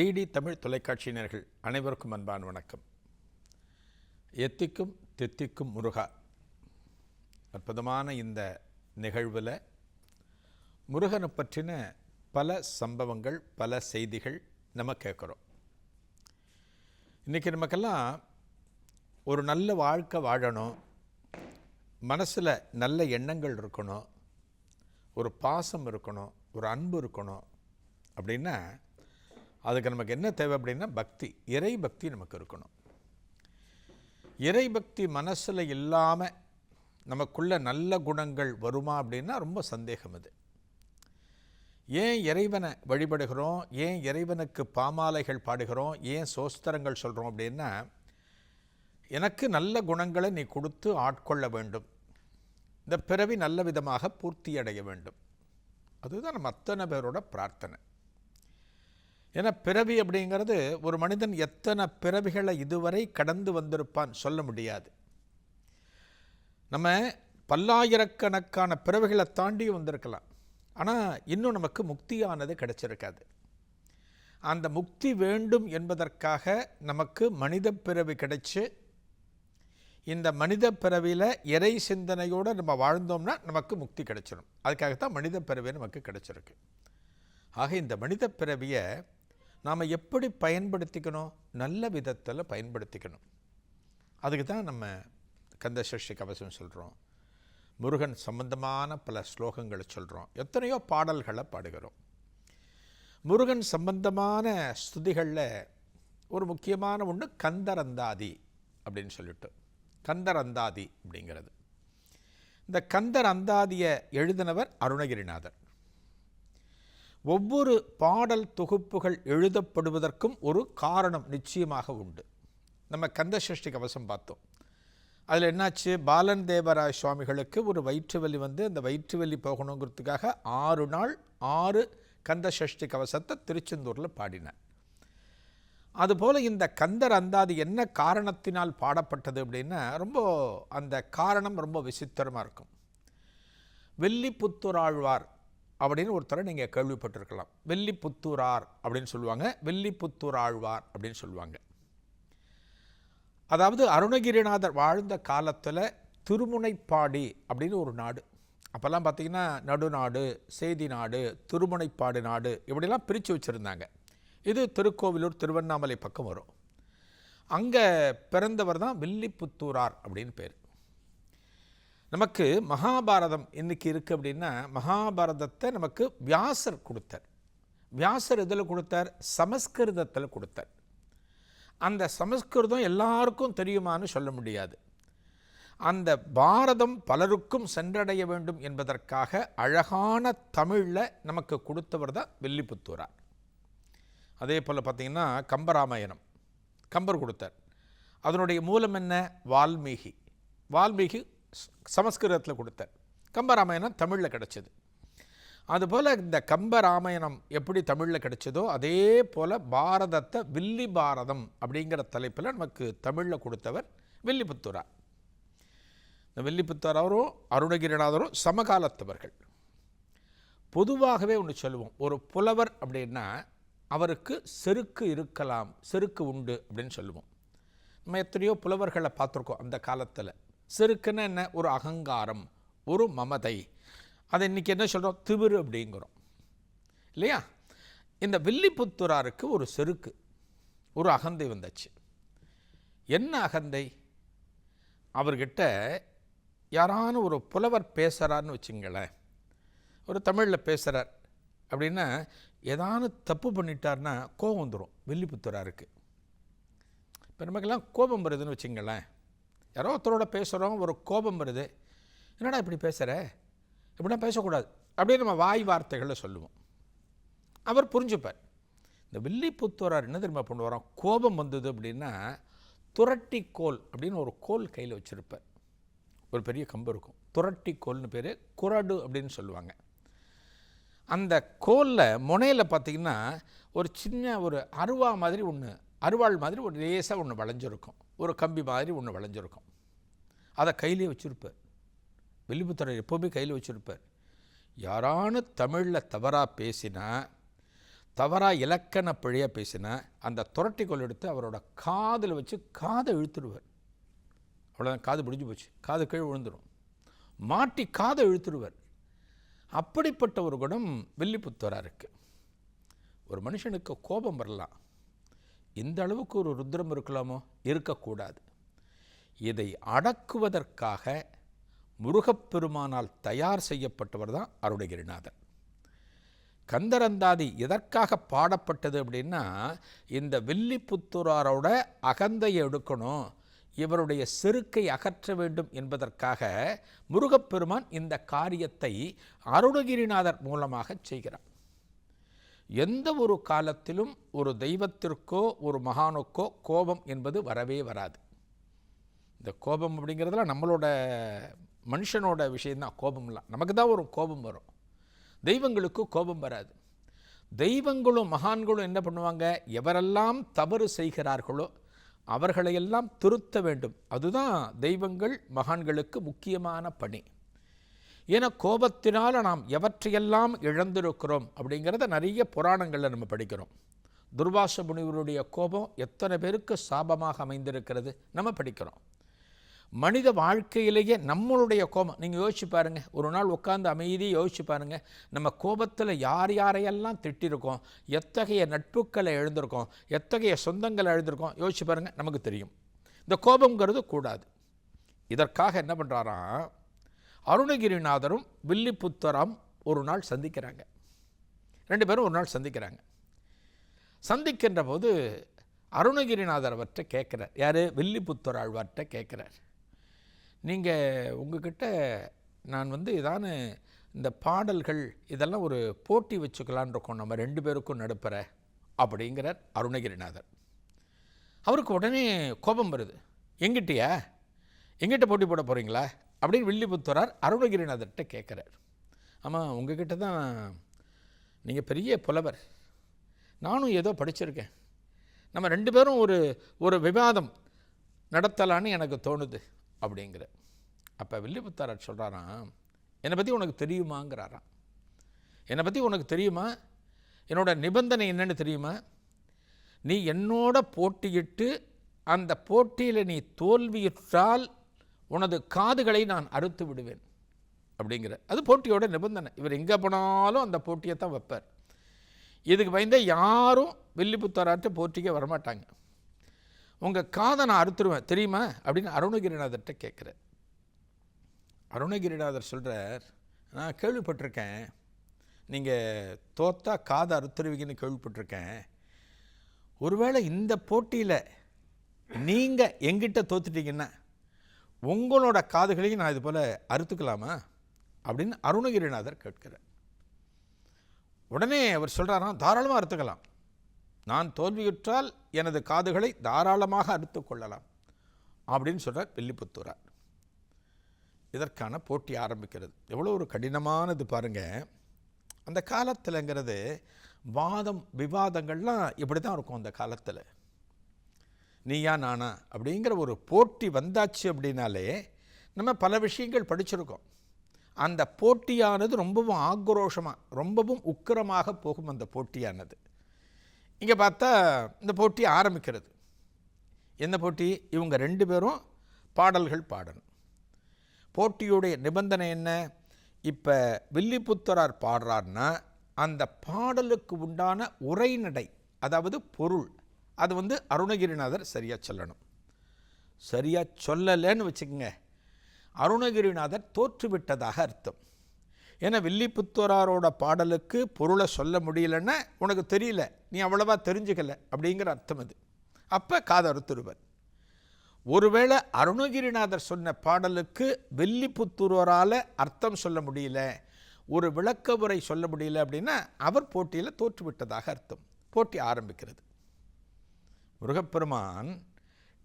DD Tamil தொலைக்காட்சியினர்கள் அனைவருக்கும் அன்பான வணக்கம். எத்திக்கும் தித்திக்கும் முருகா. அற்புதமான இந்த நிகழ்வில் முருகனை பற்றின பல சம்பவங்கள் பல செய்திகள் நம்ம கேட்குறோம். இன்றைக்கி நமக்கெல்லாம் ஒரு நல்ல வாழ்க்கை வாழணும் மனசில் நல்ல எண்ணங்கள் இருக்கணும் ஒரு பாசம் இருக்கணும் ஒரு அன்பு இருக்கணும் அப்படின்னா அதுக்கு நமக்கு என்ன தேவை அப்படின்னா பக்தி. இறை பக்தி நமக்கு இருக்கணும். இறை பக்தி மனசில் இல்லாமல் நமக்குள்ள நல்ல குணங்கள் வருமா அப்படின்னா ரொம்ப சந்தேகம் அது. ஏன் இறைவனை வழிபடுகிறோம்? ஏன் இறைவனுக்கு பாமாலைகள் பாடுகிறோம்? ஏன் சோஸ்திரங்கள் சொல்கிறோம் அப்படின்னா எனக்கு நல்ல குணங்களை நீ கொடுத்து ஆட்கொள்ள வேண்டும். இந்த பிறவி நல்ல விதமாக பூர்த்தி அடைய வேண்டும். அதுதான் நம்ம அத்தனை பேரோட பிரார்த்தனை. ஏன்னா பிறவி அப்படிங்கிறது ஒரு மனிதன் எத்தனை பிறவிகளை இதுவரை கடந்து வந்திருப்பான் சொல்ல முடியாது. நம்ம பல்லாயிரக்கணக்கான பிறவிகளை தாண்டி வந்திருக்கலாம். ஆனால் இன்னும் நமக்கு முக்தியானது கிடைச்சிருக்காது. அந்த முக்தி வேண்டும் என்பதற்காக நமக்கு மனித பிறவி கிடைச்சி இந்த மனித பிறவியில் இறை சிந்தனையோடு நம்ம வாழ்ந்தோம்னா நமக்கு முக்தி கிடைச்சிடும் அதுக்காகத்தான் மனித பிறவி நமக்கு கிடைச்சிருக்கு. ஆக இந்த மனித பிறவியை நாம் எப்படி பயன்படுத்திக்கணும்? நல்ல விதத்தில் பயன்படுத்திக்கணும். அதுக்கு தான் நம்ம கந்த சஷ்டி கவசம் சொல்கிறோம் முருகன் சம்பந்தமான பல ஸ்லோகங்களை சொல்கிறோம் எத்தனையோ பாடல்களை பாடுகிறோம். முருகன் சம்பந்தமான ஸ்துதிகளில் ஒரு முக்கியமான ஒன்று கந்தரந்தாதி அப்படின்னு சொல்லிட்டு. கந்தரந்தாதி அப்படிங்கிறது. இந்த கந்தர் அந்தாதியை எழுதினவர் அருணகிரிநாதர். ஒவ்வொரு பாடல் தொகுப்புகள் எழுதப்படுவதற்கும் ஒரு காரணம் நிச்சயமாக உண்டு. நம்ம கந்த சஷ்டி கவசம் பார்த்தோம். அதில் என்னாச்சு? பாலன் தேவராய சுவாமிகளுக்கு ஒரு வயிற்று வலி வந்து அந்த வயிற்று வலி போகணுங்கிறதுக்காக ஆறு நாள் ஆறு கந்த சஷ்டி கவசத்தை திருச்செந்தூரில் பாடினார் அதுபோல் இந்த கந்தர் அந்தாது என்ன காரணத்தினால் பாடப்பட்டது அப்படின்னா ரொம்ப அந்த காரணம் ரொம்ப விசித்திரமாக இருக்கும். வெள்ளிப்புத்துராழ்வார் அப்படின்னு ஒருத்தரை நீங்கள் கேள்விப்பட்டிருக்கலாம். வெள்ளிப்புத்தூரார் அப்படின்னு சொல்லுவாங்க. வெள்ளிப்புத்தூர் ஆழ்வார் அப்படின்னு சொல்லுவாங்க. அதாவது அருணகிரிநாதர் வாழ்ந்த காலத்தில் திருமுனைப்பாடி அப்படின்னு ஒரு நாடு. அப்போல்லாம் பார்த்தீங்கன்னா நடுநாடு செய்தி நாடு திருமுனைப்பாடு நாடு இப்படிலாம் பிரித்து வச்சுருந்தாங்க. இது திருக்கோவிலூர் திருவண்ணாமலை பக்கம் வரும். அங்கே பிறந்தவர் தான் வில்லிபுத்தூரார் அப்படின்னு பேர். நமக்கு மகாபாரதம் இன்னைக்கு இருக்குது அப்படின்னா மகாபாரதத்தை நமக்கு வியாசர் கொடுத்தார். வியாசர் இதில் கொடுத்தார்? சமஸ்கிருதத்தில் கொடுத்தார். அந்த சமஸ்கிருதம் எல்லாருக்கும் தெரியுமான்னு சொல்ல முடியாது. அந்த பாரதம் பலருக்கும் சென்றடைய வேண்டும் என்பதற்காக அழகான தமிழில் நமக்கு கொடுத்தவர் தான் வில்லிபுத்தூரார். அதே போல் பார்த்திங்கன்னா கம்பராமாயணம். கம்பர் கொடுத்தார். அதனுடைய மூலம் என்ன? வால்மீகி. வால்மீகி சமஸ்கிருதத்தில் கொடுத்தார் கம்பராமாயணம் தமிழில் கிடச்சிது. அதுபோல் இந்த கம்பராமாயணம் எப்படி தமிழில் கிடைச்சதோ அதே போல் பாரதத்தை வில்லி பாரதம் அப்படிங்கிற தலைப்பில் நமக்கு தமிழில் கொடுத்தவர் வில்லிபுத்தூரா இந்த வில்லிபுத்தூராவரும் அருணகிரிநாதரும் சமகாலத்தவர்கள். பொதுவாகவே ஒன்று சொல்லுவோம் ஒரு புலவர் அப்படின்னா அவருக்கு செருக்கு இருக்கலாம் செருக்கு உண்டு அப்படின்னு சொல்லுவோம். நம்ம எத்தனையோ புலவர்களை பார்த்துருக்கோம் அந்த காலத்தில். செருக்குன்னா என்ன? ஒரு அகங்காரம் ஒரு மமதை. அதை இன்றைக்கி என்ன சொல்கிறோம் திமிரு அப்படிங்கிறோம். இல்லையா? இந்த வில்லிபுத்துராருக்கு ஒரு செருக்கு ஒரு அகந்தை வந்துச்சு. என்ன அகந்தை? அவர்கிட்ட யாரான ஒரு புலவர் பேசுகிறான்னு வச்சுங்களேன். ஒரு தமிழில் பேசுகிறார் அப்படின்னா ஏதானு தப்பு பண்ணிட்டார்னா கோபம் வந்துடும் வில்லிபுத்துராருக்கு. இப்போ நமக்கெல்லாம் கோபம் வருதுன்னு வச்சுங்களேன். யாரோ ஒருத்தரோட பேசுகிறோம் ஒரு கோபம் வருது. என்னடா இப்படி பேசுகிற இப்படிலாம் பேசக்கூடாது. அப்படியே நம்ம வாய் வார்த்தைகளை சொல்லுவோம். அவர் புரிஞ்சுப்பார். இந்த வில்லிபுத்தூரார் என்ன தெரியுமா பண்ணுவாராம்? கோபம் வந்தது அப்படின்னா துரட்டி கோல் அப்படின்னு ஒரு கோல் கையில் வச்சுருப்பார். ஒரு பெரிய கம்பு இருக்கும். துரட்டி கோல்னு பேர் குரடு அப்படின்னு சொல்லுவாங்க. அந்த கோலில் முனையில் பார்த்திங்கன்னா ஒரு சின்ன ஒரு அருவா மாதிரி ஒன்று அருவாள் மாதிரி ஒரு லேசாக ஒன்று வளைஞ்சிருக்கும். ஒரு கம்பி மாதிரி ஒன்று வளைஞ்சிருக்கும். அதை கையிலே வச்சுருப்பார். வில்லிபுத்திரர் எப்போவுமே கையில் வச்சுருப்பார். யாரானு தமிழில் தவறாக பேசினா தவறாக இலக்கண பிழையாக பேசினா அந்த துரட்டிக்கோல் எடுத்து அவரோட காதில் வச்சு காதை இழுத்துடுவார். அவ்வளோதான் காது பிடிஞ்சு போச்சு. காது கீழே விழுந்துடும் மாட்டி காதை இழுத்துடுவார். அப்படிப்பட்ட ஒரு குணம் வில்லிபுத்தராக இருக்குது ஒரு மனுஷனுக்கு கோபம் வரலாம். இந்த அளவுக்கு ஒரு ருத்ரம் இருக்கலாமோ? இருக்கக்கூடாது. இதை அடக்குவதற்காக முருகப்பெருமானால் தயார் செய்யப்பட்டவர் தான் அருணகிரிநாதர். கந்தரந்தாதி எதற்காக பாடப்பட்டது அப்படின்னா இந்த வில்லிபுத்தூராரோட அகந்தையை எடுக்கணும் இவருடைய செருக்கை அகற்ற வேண்டும் என்பதற்காக முருகப்பெருமான் இந்த காரியத்தை அருணகிரிநாதர் மூலமாக செய்கிறார். எந்த ஒரு காலத்திலும் ஒரு தெய்வத்திற்கோ ஒரு மகானுக்கோ கோபம் என்பது வரவே வராது. இந்த கோபம் அப்படிங்கிறதுலாம் நம்மளோட மனுஷனோட விஷயந்தான் கோபம்லாம். நமக்கு தான் ஒரு கோபம் வரும். தெய்வங்களுக்கு கோபம் வராது. தெய்வங்களும் மகான்களும் என்ன பண்ணுவாங்க? எவரெல்லாம் தவறு செய்கிறார்களோ அவர்களையெல்லாம் திருத்த வேண்டும். அதுதான் தெய்வங்கள் மகான்களுக்கு முக்கியமான பணி. ஏன்னா கோபத்தினால் நாம் எவற்றையெல்லாம் இழந்திருக்கிறோம் அப்படிங்கிறத நிறைய புராணங்களில் நம்ம படிக்கிறோம். துர்வாச முனிவருடைய கோபம் எத்தனை பேருக்கு சாபமாக அமைந்திருக்கிறது நம்ம படிக்கிறோம். மனித வாழ்க்கையிலேயே நம்மளுடைய கோபம் நீங்கள் யோசிச்சு பாருங்கள் ஒரு நாள் உட்காந்து அமைதியை யோசிச்சு பாருங்கள் நம்ம கோபத்தில் யார் யாரையெல்லாம் திட்டிருக்கோம் எத்தகைய நட்புக்களை எழுந்திருக்கோம் எத்தகைய சொந்தங்களை எழுந்திருக்கோம் யோசிச்சு பாருங்கள் நமக்கு தெரியும். இந்த கோபங்கிறது கூடாது. இதற்காக என்ன பண்ணுறாராம் அருணகிரிநாதரும் வில்லிபுத்தரம் ஒரு நாள் சந்திக்கிறாங்க. ரெண்டு பேரும் ஒரு நாள் சந்திக்கிறாங்க. சந்திக்கின்ற போது அருணகிரிநாதர் அவர்கிட்ட கேட்குறார். யார்? வில்லிபுத்தர் ஆழ்வார்கிட்ட கேட்குறார். நீங்கள் உங்ககிட்ட நான் வந்து இதான இந்த பாடல்கள் இதெல்லாம் ஒரு போட்டி வச்சுக்கலான் இருக்கோம். நம்ம ரெண்டு பேருக்கும் நடுப்புற அப்படிங்கிறார் அருணகிரிநாதர். அவருக்கு உடனே கோபம் வருது. எங்கிட்டயா? எங்கிட்ட போட்டி போட போகிறீங்களா அப்படின்னு வில்லிபுத்தரார் அருணகிரிநாதர்கிட்ட கேட்குறார். ஆமாம் உங்ககிட்ட தான் நீங்கள் பெரிய புலவர். நானும் ஏதோ படிச்சிருக்கேன். நம்ம ரெண்டு பேரும் ஒரு ஒரு விவாதம் நடத்தலான்னு எனக்கு தோணுது அப்படிங்கிற அப்போ வில்லிபுத்தாரர் சொல்கிறாராம் என்னை பற்றி உனக்கு தெரியுமாங்கிறாராம். என்னை பற்றி உனக்கு தெரியுமா? என்னோட நிபந்தனை என்னன்னு தெரியுமா? நீ என்னோட போட்டியிட்டு அந்த போட்டியில் நீ தோல்வியுற்றால் உனது காதுகளை நான் அறுத்து விடுவேன் அப்படிங்கிற. அது போட்டியோட நிபந்தனை. இவர் எங்கே போனாலும் அந்த போட்டியை தான் வைப்பார். இதுக்கு பயந்த யாரும் வில்லிபுத்தாராட்டு போட்டிக்கே வரமாட்டாங்க. உங்கள் காதை நான் அறுத்துருவேன் தெரியுமா? அப்படின்னு அருணகிரிநாதர்கிட்ட கேட்குறேன் அருணகிரிநாதர் சொல்கிறார் நான் கேள்விப்பட்டிருக்கேன். நீங்கள் தோத்தா காதை அறுத்துருவீங்கன்னு கேள்விப்பட்டிருக்கேன். ஒருவேளை இந்த போட்டியில் நீங்கள் எங்கிட்ட தோத்துட்டீங்கன்னா உங்களோட காதுகளையும் நான் இது போல் அறுத்துக்கலாமா? அப்படின்னு அருணகிரிநாதர் கேட்கிறார். உடனே அவர் சொல்கிறாராம் தாராளமாக அறுத்துக்கலாம். நான் தோல்வியுற்றால் எனது காதுகளை தாராளமாக அறுத்து கொள்ளலாம் அப்படின்னு சொல்கிறார் வில்லிபுத்தூரார். இதற்கான போட்டி ஆரம்பிக்கிறது. எவ்வளோ ஒரு கடினமானது பாருங்கள் அந்த காலத்தில்ங்கிறது வாதம் விவாதங்கள்லாம் இப்படி தான் இருக்கும் அந்த காலத்தில். நீயா நானா அப்படிங்கிற ஒரு போட்டி வந்தாச்சு அப்படின்னாலே நம்ம பல விஷயங்கள் படிச்சிருக்கோம். அந்த போட்டியானது ரொம்பவும் ஆக்ரோஷமாக ரொம்பவும் உக்கிரமாக போகும் அந்த போட்டியானது. இங்கே பார்த்தா இந்த போட்டி ஆரம்பிக்கிறது. என்ன போட்டி? இவங்க ரெண்டு பேரும் பாடல்கள் பாடணும். போட்டியுடைய நிபந்தனை என்ன? இப்போ வில்லிபுத்தரார் பாடுறார்னா அந்த பாடலுக்கு உண்டான உரைநடை அதாவது பொருள் அது வந்து அருணகிரிநாதர் சரியாக சொல்லணும். சரியாக சொல்லலைன்னு வச்சுக்கோங்க. அருணகிரிநாதர் தோற்றுவிட்டதாக அர்த்தம். ஏன்னா வில்லிபுத்தோராரோட பாடலுக்கு பொருளை சொல்ல முடியலன்னா உனக்கு தெரியல நீ அவ்வளவா தெரிஞ்சுக்கல அப்படிங்கிற அர்த்தம் அது. அப்போ காதறுத்துருவர் ஒருவேளை அருணகிரிநாதர் சொன்ன பாடலுக்கு வில்லிபுத்தூரால் அர்த்தம் சொல்ல முடியல ஒரு விளக்க உரை சொல்ல முடியல அப்படின்னா அவர் போட்டியில் தோற்றுவிட்டதாக அர்த்தம். போட்டி ஆரம்பிக்கிறது. முருகப்பெருமான்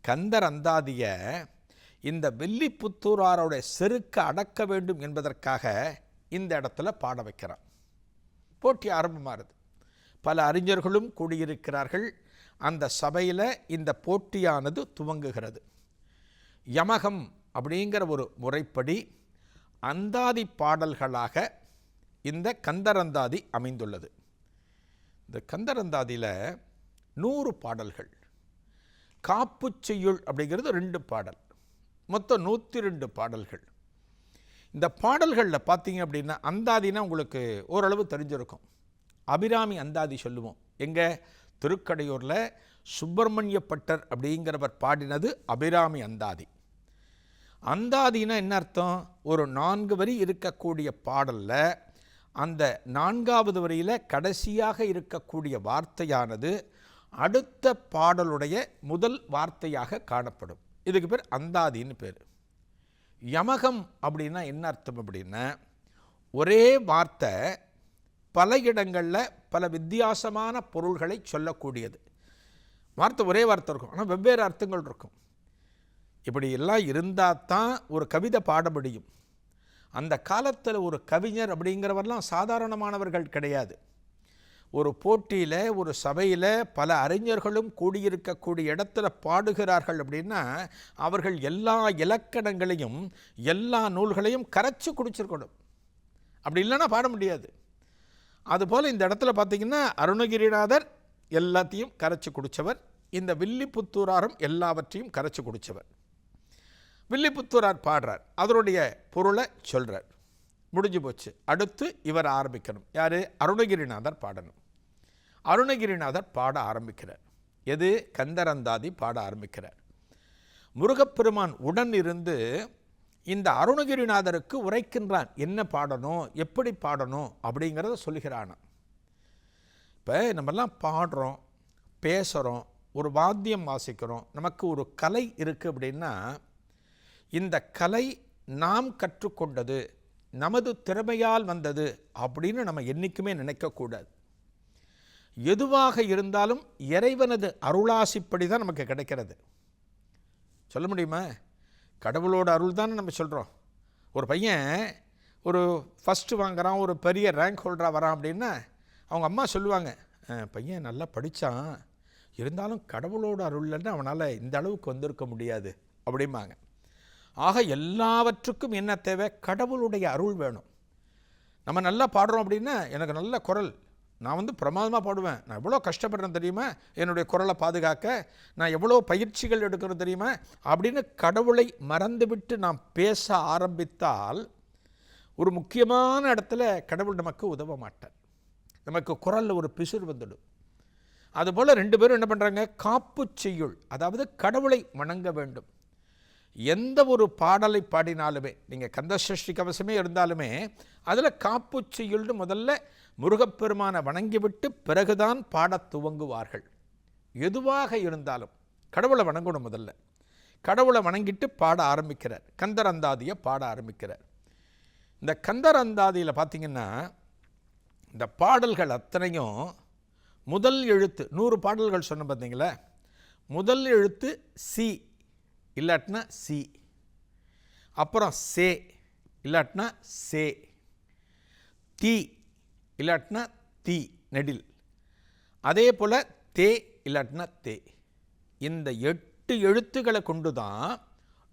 கந்தர் அந்தாதிய இந்த வில்லிபுத்தூராரோட செருக்க அடக்க வேண்டும் என்பதற்காக இந்த இடத்துல பாட வைக்கிறான். போட்டி ஆரம்பமாகுது பல அறிஞர்களும் கூடியிருக்கிறார்கள். அந்த சபையில் இந்த போட்டியானது துவங்குகிறது. யமகம் அப்படிங்கிற ஒரு முறைப்படி அந்தாதி பாடல்களாக இந்த கந்தரந்தாதி அமைந்துள்ளது. இந்த கந்தரந்தாதியில் நூறு பாடல்கள். காப்புச் செய்யுள் அப்படிங்கிறது ரெண்டு பாடல். மொத்தம் நூற்றி ரெண்டு பாடல்கள். இந்த பாடல்களில் பார்த்தீங்க அப்படின்னா அந்தாதினா உங்களுக்கு ஓரளவு தெரிஞ்சிருக்கும். அபிராமி அந்தாதி சொல்லுவோம். எங்கே? திருக்கடையூரில் சுப்பிரமணிய பட்டர் அப்படிங்கிறவர் பாடினது அபிராமி அந்தாதி. அந்தாதினா என்ன அர்த்தம்? ஒரு நான்கு வரி இருக்கக்கூடிய பாடலில் அந்த நான்காவது வரியில் கடைசியாக இருக்கக்கூடிய வார்த்தையானது அடுத்த பாடலுடைய முதல் வார்த்தையாக காணப்படும். இதுக்கு பேர் அந்தாதின்னு பேர். யமகம் அப்படின்னா என்ன அர்த்தம் அப்படின்னா ஒரே வார்த்தை பல இடங்களில் பல வித்தியாசமான பொருள்களை சொல்லக்கூடியது. வார்த்தை ஒரே வார்த்தை இருக்கும் ஆனால் வெவ்வேறு அர்த்தங்கள் இருக்கும். இப்படி எல்லாம் இருந்தால் தான் ஒரு கவிதை பாட முடியும். அந்த காலத்தில் ஒரு கவிஞர் அப்படிங்கிறவரெல்லாம் சாதாரணமானவர்கள் கிடையாது. ஒரு போட்டியில் ஒரு சபையில் பல அறிஞர்களும் கூடியிருக்கக்கூடிய இடத்துல பாடுகிறார்கள் அப்படின்னா அவர்கள் எல்லா இலக்கணங்களையும் எல்லா நூல்களையும் கரைச்சி குடிச்சிருக்கணும். அப்படி இல்லைன்னா பாட முடியாது. அதுபோல் இந்த இடத்துல பார்த்தீங்கன்னா அருணகிரிநாதர் எல்லாத்தையும் கரைச்சி குடித்தவர் இந்த வில்லிபுத்தூராரும் எல்லாவற்றையும் கரைச்சி குடித்தவர் வில்லிபுத்தூரார் பாடுறார் அதனுடைய பொருளை சொல்கிறார் முடிஞ்சு போச்சு. அடுத்து இவர் ஆரம்பிக்கணும். யார்? அருணகிரிநாதர் பாடணும். அருணகிரிநாதர் பாட ஆரம்பிக்கிறார். எது? கந்தரந்தாதி பாட ஆரம்பிக்கிறார். முருகப்பெருமான் உடன் இருந்து இந்த அருணகிரிநாதருக்கு உரைக்கின்றான். என்ன பாடணும்? எப்படி பாடணும்? அப்படிங்கிறத சொல்லுகிறானாம். இப்போ நம்மெல்லாம் பாடுறோம் பேசுகிறோம் ஒரு வாத்தியம் வாசிக்கிறோம். நமக்கு ஒரு கலை இருக்குது அப்படின்னா இந்த கலை நாம் கற்றுக்கொண்டது நமது திறமையால் வந்தது அப்படின்னு நம்ம என்றைக்குமே நினைக்கக்கூடாது. எதுவாக இருந்தாலும் இறைவனது அருளாசிப்படி தான் நமக்கு கிடைக்கிறது. சொல்ல முடியுமா? கடவுளோட அருள் தானே நம்ம சொல்கிறோம் ஒரு பையன் ஒரு ஃபஸ்ட்டு வாங்குறான் ஒரு பெரிய ரேங்க் ஹோல்டராக வரான் அப்படின்னா அவங்க அம்மா சொல்லுவாங்க பையன் நல்லா படித்தான் இருந்தாலும் கடவுளோட அருள்லன்னு அவனால் இந்த அளவுக்கு வந்திருக்க முடியாது. அப்படிம்பாங்க. ஆக எல்லாவற்றுக்கும் என்ன தேவை? கடவுளுடைய அருள் வேணும். நம்ம நல்லா பாடுறோம் அப்படின்னா எனக்கு நல்ல குரல் நான் வந்து பிரமாதமாக பாடுவேன். நான் எவ்வளோ கஷ்டப்படுறேன் தெரியுமா? என்னுடைய குரலை பாதுகாக்க நான் எவ்வளோ பயிற்சிகள் எடுக்கிறது தெரியுமா? அப்படின்னு கடவுளை மறந்துவிட்டு நாம் பேச ஆரம்பித்தால் ஒரு முக்கியமான இடத்துல கடவுள் நமக்கு உதவ மாட்டார். நமக்கு குரலில் ஒரு பிசுறு வந்துடும். அதுபோல் ரெண்டு பேரும் என்ன பண்ணுறாங்க காப்பு செய்யுள் அதாவது கடவுளை வணங்க வேண்டும். எந்த ஒரு பாடலை பாடினாலுமே நீங்கள் கந்தசஷ்டி கவசமே இருந்தாலுமே அதில் காப்பு செய்யுள்னு முதல்ல முருகப்பெருமானை வணங்கிவிட்டு பிறகுதான் பாடத் துவங்குவார்கள். எதுவாக இருந்தாலும் கடவுளை வணங்கணும் முதல்ல. கடவுளை வணங்கிட்டு பாட ஆரம்பிக்கிறார். கந்தர் அந்தாதியை பாட ஆரம்பிக்கிறார். இந்த கந்தர் அந்தாதியில் பார்த்தீங்கன்னா இந்த பாடல்கள் அத்தனையும் முதல் எழுத்து நூறு பாடல்கள் சொன்ன பார்த்தீங்களா? முதல் எழுத்து சி இல்லாட்டினா சி. அப்புறம் சே இல்லாட்டினா சே. தி இல்லாட்டினா தி நெடில். அதே போல் தே இல்லாட்டினா தே. இந்த எட்டு எழுத்துக்களை கொண்டு தான்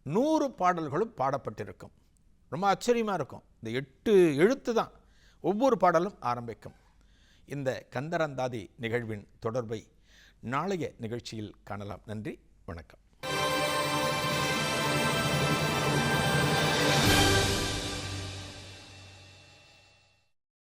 நூறு பாடல்களும் பாடப்பட்டிருக்கும். ரொம்ப ஆச்சரியமாக இருக்கும். இந்த எட்டு எழுத்து தான் ஒவ்வொரு பாடலும் ஆரம்பிக்கும். இந்த கந்தரந்தாதி நிகழ்வின் தொடர்பை நாளைய நிகழ்ச்சியில் காணலாம். நன்றி வணக்கம்.